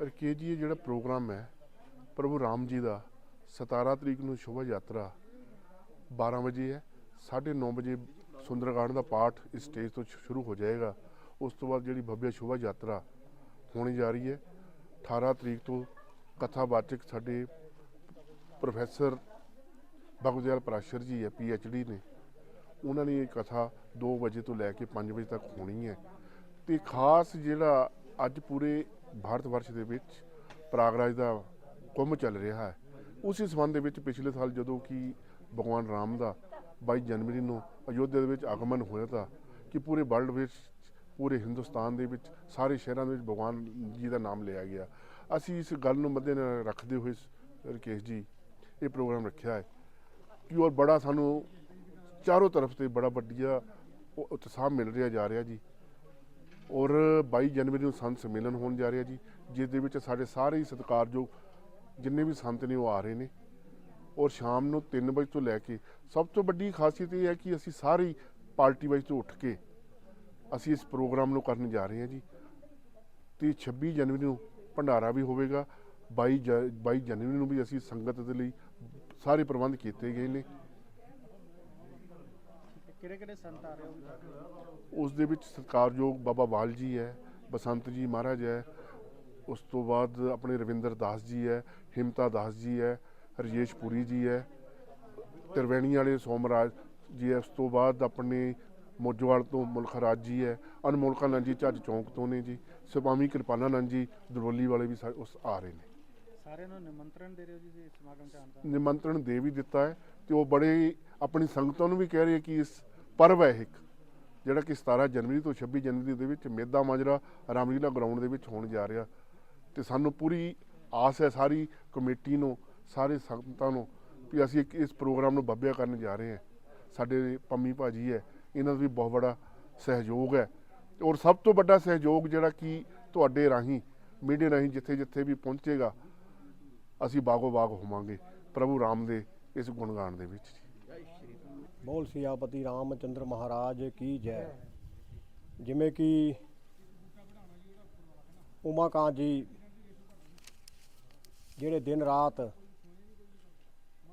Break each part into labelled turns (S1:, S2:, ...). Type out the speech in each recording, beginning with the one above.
S1: ਰਕੇਸ਼ ਜੀ ਜਿਹੜਾ ਪ੍ਰੋਗਰਾਮ ਹੈ, ਪ੍ਰਭੂ ਰਾਮ ਜੀ ਦਾ 17 ਤਰੀਕ ਨੂੰ ਸ਼ੋਭਾ ਯਾਤਰਾ 12 ਵਜੇ ਹੈ 9:30 ਵਜੇ ਸੁੰਦਰਕਾਂਡ ਦਾ ਪਾਠ ਇਸ ਸਟੇਜ ਤੋਂ ਸ਼ੁਰੂ ਹੋ ਜਾਏਗਾ। ਉਸ ਤੋਂ ਬਾਅਦ ਜਿਹੜੀ ਭਵਯ ਸ਼ੋਭਾ ਯਾਤਰਾ ਹੋਣੀ ਜਾ ਰਹੀ ਹੈ 18 ਤਰੀਕ ਤੋਂ ਕਥਾਵਾਚਕ ਸਾਡੇ ਪ੍ਰੋਫੈਸਰ ਭਗਵਦਿਆਲ ਪਰਾਸ਼ਰ ਜੀ ਹੈ ਡੀ ਨੇ। ਉਹਨਾਂ ਨੇ ਇਹ ਕਥਾ 2 ਵਜੇ ਤੋਂ ਲੈ ਕੇ 5 ਵਜੇ ਤੱਕ ਹੋਣੀ ਹੈ। ਤੇ ਖਾਸ ਜਿਹੜਾ ਅੱਜ ਪੂਰੇ ਭਾਰਤ ਵਰਸ਼ ਦੇ ਵਿੱਚ ਪ੍ਰਾਗਰਾਜ ਦਾ ਕੁੰਭ ਚੱਲ ਰਿਹਾ ਹੈ। ਉਸੇ ਸੰਬੰਧ ਦੇ ਵਿੱਚ ਪਿਛਲੇ ਸਾਲ ਜਦੋਂ ਕਿ ਭਗਵਾਨ ਰਾਮ ਦਾ 22 ਜਨਵਰੀ ਨੂੰ ਅਯੋਧਿਆ ਦੇ ਵਿੱਚ ਆਗਮਨ ਹੋਇਆ ਤਾਂ ਕਿ ਪੂਰੇ ਵਰਲਡ ਵਿੱਚ, ਪੂਰੇ ਹਿੰਦੁਸਤਾਨ ਦੇ ਵਿੱਚ, ਸਾਰੇ ਸ਼ਹਿਰਾਂ ਦੇ ਵਿੱਚ ਭਗਵਾਨ ਜੀ ਦਾ ਨਾਮ ਲਿਆ ਗਿਆ। ਅਸੀਂ ਇਸ ਗੱਲ ਨੂੰ ਮੱਦੇਨਜ਼ਰ ਰੱਖਦੇ ਹੋਏ ਰਕੇਸ਼ ਜੀ, ਇਹ ਪ੍ਰੋਗਰਾਮ ਰੱਖਿਆ ਹੈ ਕਿ ਔਰ ਬੜਾ ਸਾਨੂੰ ਚਾਰੋਂ ਤਰਫ ਤੇ ਬੜਾ ਵੱਡੀਆ ਉਤਸ਼ਾਹ ਮਿਲ ਰਿਹਾ ਜਾ ਰਿਹਾ ਜੀ। ਔਰ 22 ਜਨਵਰੀ ਨੂੰ ਸੰਤ ਸੰਮੇਲਨ ਹੋਣ ਜਾ ਰਿਹਾ ਜੀ, ਜਿਸ ਦੇ ਵਿੱਚ ਸਾਡੇ ਸਾਰੇ ਹੀ ਸਤਿਕਾਰਯੋਗ ਜਿੰਨੇ ਵੀ ਸੰਤ ਨੇ ਉਹ ਆ ਰਹੇ ਨੇ। ਔਰ ਸ਼ਾਮ ਨੂੰ 3 ਵਜੇ ਤੋਂ ਲੈ ਕੇ ਸਭ ਤੋਂ ਵੱਡੀ ਖਾਸੀਅਤ ਇਹ ਹੈ ਕਿ ਅਸੀਂ ਸਾਰੇ ਪਾਰਟੀ ਵਾਈਜ਼ ਤੋਂ ਉੱਠ ਕੇ ਅਸੀਂ ਇਸ ਪ੍ਰੋਗਰਾਮ ਨੂੰ ਕਰਨ ਜਾ ਰਹੇ ਹਾਂ ਜੀ। ਤੇ 26 ਜਨਵਰੀ ਨੂੰ ਭੰਡਾਰਾ ਵੀ ਹੋਵੇਗਾ। 22 ਜ- 22 ਜਨਵਰੀ ਨੂੰ ਵੀ ਅਸੀਂ ਸੰਗਤ ਦੇ ਲਈ ਸਾਰੇ ਪ੍ਰਬੰਧ ਕੀਤੇ ਗਏ ਨੇ।
S2: ਕਿਹੜੇ ਕਿਹੜੇ ਸੰਤ ਆ ਰਹੇ ਹੋ?
S1: ਉਸ ਦੇ ਵਿੱਚ ਸਤਿਕਾਰਯੋਗ ਬਾਬਾ ਵਾਲ ਜੀ ਹੈ ਬਸੰਤ ਜੀ ਮਹਾਰਾਜ ਹੈ ਉਸ ਤੋਂ ਬਾਅਦ ਆਪਣੇ ਰਵਿੰਦਰ ਦਾਸ ਜੀ ਹੈ ਹਿਮਤਾ ਦਾਸ ਜੀ ਹੈ ਰਜੇਸ਼ ਪੁਰੀ ਜੀ ਹੈ ਤਿਰਵੈਣੀ ਵਾਲੇ ਸੋਮਰਾਜ ਜੀ ਹੈ ਉਸ ਤੋਂ ਬਾਅਦ ਆਪਣੇ ਮੋਜੋਵਾਲ ਤੋਂ ਮੁਲਖਰਾਜ ਜੀ ਹੈ ਅਨਮੋਲਕਾਨੰਦ ਜੀ ਝੱਜ ਚੌਂਕ ਤੋਂ ਨੇ ਜੀ ਸੁਭਾਮੀ ਕਿਰਪਾਨਾਨੰਦ ਜੀ ਦਰੋਲੀ ਵਾਲੇ ਵੀ ਉਸ ਆ ਰਹੇ ਨੇ।
S2: ਸਾਰਿਆਂ ਨੂੰ ਨਿਮੰਤਰਣ ਦੇ ਰਹੇ ਹੋ ਜੀ ਇਸ ਸਮਾਗਮ ਚ ਆਉਣ ਦਾ?
S1: ਨਿਮੰਤਰਣ ਦੇ ਵੀ ਦਿੱਤਾ ਹੈ ਤੇ ਉਹ ਬੜੇ ਆਪਣੀ ਸੰਗਤਾਂ ਨੂੰ ਵੀ ਕਹਿ ਰਹੇ ਕਿ ਇਸ ਪਰਵ ਹੈ ਇੱਕ, ਜਿਹੜਾ ਕਿ 17 ਜਨਵਰੀ ਤੋਂ 26 ਜਨਵਰੀ ਦੇ ਵਿੱਚ ਮੇਦਾ ਮਾਜਰਾ ਰਾਮਲੀਲਾ ਗਰਾਊਂਡ ਦੇ ਵਿੱਚ ਹੋਣ ਜਾ ਰਿਹਾ। ਤੇ ਸਾਨੂੰ ਪੂਰੀ ਆਸ ਹੈ ਸਾਰੀ ਕਮੇਟੀ ਨੂੰ, ਸਾਰੇ ਸੰਗਤਾਂ ਨੂੰ ਵੀ ਅਸੀਂ ਇੱਕ ਇਸ ਪ੍ਰੋਗਰਾਮ ਨੂੰ ਬੱਬਿਆ ਕਰਨ ਜਾ ਰਹੇ ਹਾਂ। ਸਾਡੇ ਪੰਮੀ ਭਾਜੀ ਹੈ, ਇਹਨਾਂ ਦਾ ਵੀ ਬਹੁਤ ਬੜਾ ਸਹਿਯੋਗ ਹੈ। ਔਰ ਸਭ ਤੋਂ ਵੱਡਾ ਸਹਿਯੋਗ ਜਿਹੜਾ ਕਿ ਤੁਹਾਡੇ ਰਾਹੀਂ, ਮੀਡੀਆ ਰਾਹੀਂ ਜਿੱਥੇ ਜਿੱਥੇ ਵੀ ਪਹੁੰਚੇਗਾ, ਅਸੀਂ ਬਾਗੋ ਬਾਗ ਹੋਵਾਂਗੇ। ਪ੍ਰਭੂ ਰਾਮ ਦੇ ਇਸ ਗੁਣਗਾਨ ਦੇ ਵਿੱਚ ਜੀ।
S3: ਬੋਲ ਸਿਆਪਤੀ ਰਾਮਚੰਦਰ ਮਹਾਰਾਜ ਕੀ ਜੈ। ਜਿਵੇਂ ਕਿ ਉਮਾਕਾਂਤ ਜੀ ਜਿਹੜੇ ਦਿਨ ਰਾਤ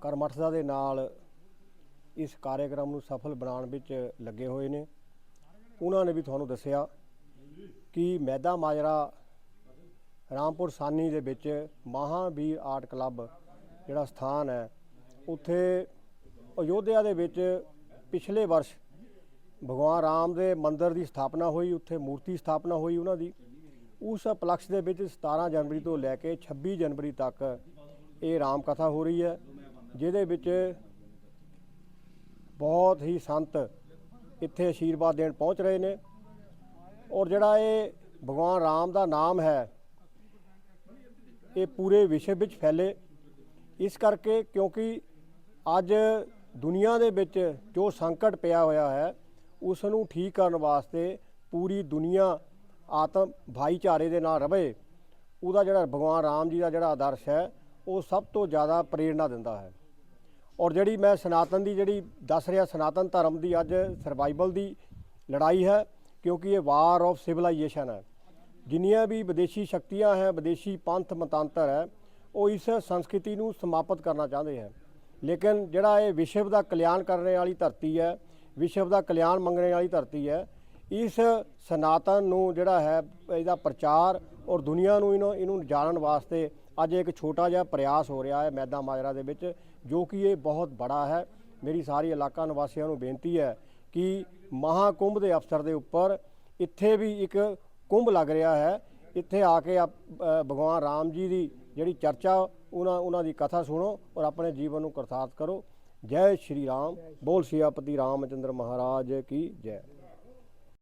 S3: ਕਰਮਠਤਾ ਦੇ ਨਾਲ ਇਸ ਕਾਰਜਕ੍ਰਮ ਨੂੰ ਸਫਲ ਬਣਾਉਣ ਵਿੱਚ ਲੱਗੇ ਹੋਏ ਨੇ, ਉਹਨਾਂ ਨੇ ਵੀ ਤੁਹਾਨੂੰ ਦੱਸਿਆ ਕਿ ਮੈਦਾ ਮਾਜਰਾ ਰਾਮਪੁਰ ਸਾਨੀ ਦੇ ਵਿੱਚ ਮਹਾਵੀਰ ਆਰਟ ਕਲੱਬ ਜਿਹੜਾ ਸਥਾਨ ਹੈ, ਉੱਥੇ ਅਯੋਧਿਆ ਦੇ ਵਿੱਚ ਪਿਛਲੇ ਵਰਸ਼ ਭਗਵਾਨ ਰਾਮ ਦੇ ਮੰਦਿਰ ਦੀ ਸਥਾਪਨਾ ਹੋਈ, ਉੱਥੇ ਮੂਰਤੀ ਸਥਾਪਨਾ ਹੋਈ ਉਹਨਾਂ ਦੀ। ਉਸ ਉਪਲਕਸ਼ ਦੇ ਵਿੱਚ 17 ਜਨਵਰੀ ਤੋਂ ਲੈ ਕੇ 26 ਜਨਵਰੀ ਤੱਕ ਇਹ ਰਾਮ ਕਥਾ ਹੋ ਰਹੀ ਹੈ, ਜਿਹਦੇ ਵਿੱਚ ਬਹੁਤ ਹੀ ਸੰਤ ਇੱਥੇ ਆਸ਼ੀਰਵਾਦ ਦੇਣ ਪਹੁੰਚ ਰਹੇ ਨੇ। ਔਰ ਜਿਹੜਾ ਇਹ ਭਗਵਾਨ ਰਾਮ ਦਾ ਨਾਮ ਹੈ, ਇਹ ਪੂਰੇ ਵਿਸ਼ਵ ਵਿੱਚ ਫੈਲੇ। ਇਸ ਕਰਕੇ ਕਿਉਂਕਿ ਅੱਜ ਦੁਨੀਆ ਦੇ ਵਿੱਚ ਜੋ ਸੰਕਟ ਪਿਆ ਹੋਇਆ ਹੈ ਉਸ ਨੂੰ ਠੀਕ ਕਰਨ ਵਾਸਤੇ ਪੂਰੀ ਦੁਨੀਆ ਆਤਮ ਭਾਈਚਾਰੇ ਦੇ ਨਾਲ ਰਵੇ। ਉਹਦਾ ਜਿਹੜਾ ਭਗਵਾਨ ਰਾਮ ਜੀ ਦਾ ਜਿਹੜਾ ਆਦਰਸ਼ ਹੈ, ਉਹ ਸਭ ਤੋਂ ਜ਼ਿਆਦਾ ਪ੍ਰੇਰਣਾ ਦਿੰਦਾ ਹੈ। ਔਰ ਜਿਹੜੀ ਮੈਂ ਸਨਾਤਨ ਦੀ ਜਿਹੜੀ ਦੱਸ ਰਿਹਾ, ਸਨਾਤਨ ਧਰਮ ਦੀ ਅੱਜ ਸਰਵਾਈਵਲ ਦੀ ਲੜਾਈ ਹੈ, ਕਿਉਂਕਿ ਇਹ ਵਾਰ ਆਫ ਸਿਵਲਾਈਜੇਸ਼ਨ ਹੈ। ਜਿੰਨੀਆਂ ਵੀ ਵਿਦੇਸ਼ੀ ਸ਼ਕਤੀਆਂ ਹੈ, ਵਿਦੇਸ਼ੀ ਪੰਥ, ਮਤਾਂਤਰ ਹੈ, ਉਹ ਇਸ ਸੰਸਕ੍ਰਿਤੀ ਨੂੰ ਸਮਾਪਤ ਕਰਨਾ ਚਾਹੁੰਦੇ ਹੈ। ਲੇਕਿਨ ਜਿਹੜਾ ਇਹ ਵਿਸ਼ਵ ਦਾ ਕਲਿਆਣ ਕਰਨ ਵਾਲੀ ਧਰਤੀ ਹੈ, ਵਿਸ਼ਵ ਦਾ ਕਲਿਆਣ ਮੰਗਣ ਵਾਲੀ ਧਰਤੀ ਹੈ, ਇਸ ਸਨਾਤਨ ਨੂੰ ਜਿਹੜਾ ਹੈ, ਇਹਦਾ ਪ੍ਰਚਾਰ ਔਰ ਦੁਨੀਆ ਨੂੰ ਇਹਨੂੰ ਇਹਨੂੰ ਜਾਣਨ ਵਾਸਤੇ ਅੱਜ ਇੱਕ ਛੋਟਾ ਜਿਹਾ ਪ੍ਰਯਾਸ ਹੋ ਰਿਹਾ ਹੈ ਮੈਦਾ ਮਾਜਰਾ ਦੇ ਵਿੱਚ, ਜੋ ਕਿ ਇਹ ਬਹੁਤ ਬੜਾ ਹੈ। ਮੇਰੀ ਸਾਰੀ ਇਲਾਕਾ ਨਿਵਾਸੀਆਂ ਨੂੰ ਬੇਨਤੀ ਹੈ ਕਿ ਮਹਾਕੁੰਭ ਦੇ ਅਵਸਰ ਦੇ ਉੱਪਰ ਇੱਥੇ ਵੀ ਇੱਕ ਕੁੰਭ ਲੱਗ ਰਿਹਾ ਹੈ। ਇੱਥੇ ਆ ਕੇ ਆਪ- ਭਗਵਾਨ ਰਾਮ ਜੀ ਦੀ ਜਿਹੜੀ ਚਰਚਾ ਉਹਨਾਂ ਉਹਨਾਂ ਦੀ ਕਥਾ ਸੁਣੋ ਔਰ ਆਪਣੇ ਜੀਵਨ ਨੂੰ ਕਰਤਾਰਤ ਕਰੋ। ਜੈ ਸ਼੍ਰੀ ਰਾਮ। ਬੋਲ ਸਿਆਪਤੀ ਰਾਮਚੰਦਰ ਮਹਾਰਾਜ ਕੀ ਜੈ।